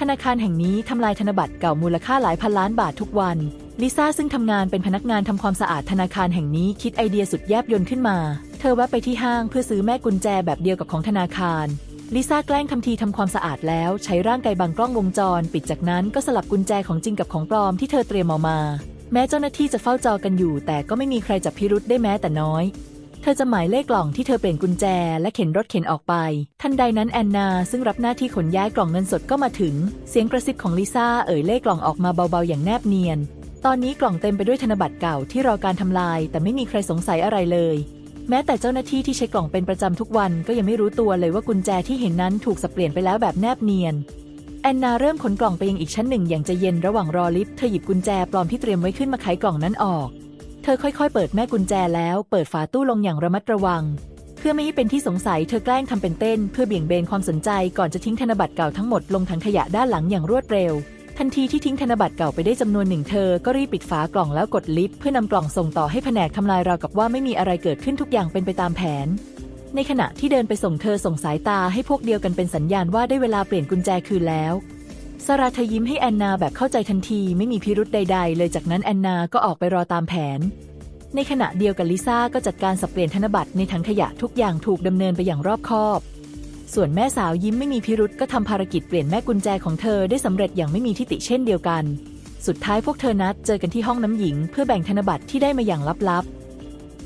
ธนาคารแห่งนี้ทำลายธนบัตรเก่ามูลค่าหลายพันล้านบาททุกวัน ลิซ่าซึ่งทำงานเป็นพนักงานทำความสะอาดธนาคารแห่งนี้คิดไอเดียสุดแยบยนต์ขึ้นมา เธอแวะไปที่ห้างเพื่อซื้อแม่กุญแจแบบเดียวกับของธนาคารลิซ่าแกล้งทำทีทำความสะอาดแล้วใช้ร่างกายบังกล้องวงจร ปิดจากนั้นก็สลับกุญแจของจริงกับของปลอมที่เธอเตรียมเอามา แม้เจ้าหน้าที่จะเฝ้าจอกันอยู่ แต่ก็ไม่มีใครจับพิรุษได้แม้แต่น้อย เธอจะหมายเลขกล่องที่เธอเปลี่ยนกุญแจ และเข็นรถเข็นออกไป ทันใดนั้นแอนนาซึ่งรับหน้าที่ขนย้ายกล่องเงินสดก็มาถึง เสียงกระซิบของลิซ่าเอ่ยเลขกล่องออกมาเบาๆอย่างแนบเนียน ตอนนี้กล่องเต็มไปด้วยธนบัตรเก่าที่รอการทำลาย แต่ไม่มีใครสงสัยอะไรเลย แม้แต่เจ้าหน้าที่ที่ใช้กล่องเป็นประจำทุกวันก็ยังไม่รู้ตัวเลยว่ากุญแจที่เห็นนั้นถูกสับเปลี่ยนไปแล้วแบบแนบเนียนแอนนาเริ่มขนกล่องไปยังอีกชั้นหนึ่งอย่างใจเย็นระหว่างรอลิฟต์เธอหยิบกุญแจปลอมที่เตรียมไว้ขึ้นมาไขกล่องนั้นออก ธอค่อยๆ เปิดแม่กุญแจแล้วเปิดฝาตู้ลงอย่างระมัดระวัง เพื่อไม่ให้เป็นที่สงสัยเธอแกล้งทำเป็นเต้น เพื่อเบี่ยงเบนความสนใจก่อนจะทิ้งธนบัตรเก่าทั้งหมดลงถังขยะด้านหลังอย่างรวดเร็ว ทันทีที่ทิ้งธนบัตรเก่าไปได้จำนวนหนึ่งเธอก็รีบปิดฝากล่องแล้วกดลิฟต์เพื่อนำกล่องส่งต่อให้แผนกทำลายราวกับว่าไม่มีอะไรเกิดขึ้นทุกอย่างเป็นไปตามแผน ในขณะที่เดินไปส่งเธอส่งสายตาให้พวกเดียวกันเป็นสัญญาณว่าได้เวลาเปลี่ยนกุญแจคืนแล้ว สราเธอยิ้มให้แอนนาแบบเข้าใจทันทีไม่มีพิรุธใด ๆ เลยจากนั้นแอนนาก็ออกไปรอตามแผน ในขณะเดียวกันลิซ่าก็จัดการสับเปลี่ยนธนบัตรในถังขยะทุกอย่างถูกดำเนินไปอย่างรอบคอบ ส่วนแม่สาวยิ้มไม่มีพิรุธก็ทำภารกิจเปลี่ยนแม่กุญแจของเธอได้สำเร็จอย่างไม่มีทิฏฐิเช่นเดียวกัน สุดท้ายพวกเธอนัดเจอกันที่ห้องน้ำหญิง เพื่อแบ่งธนบัตรที่ได้มาอย่างลับๆ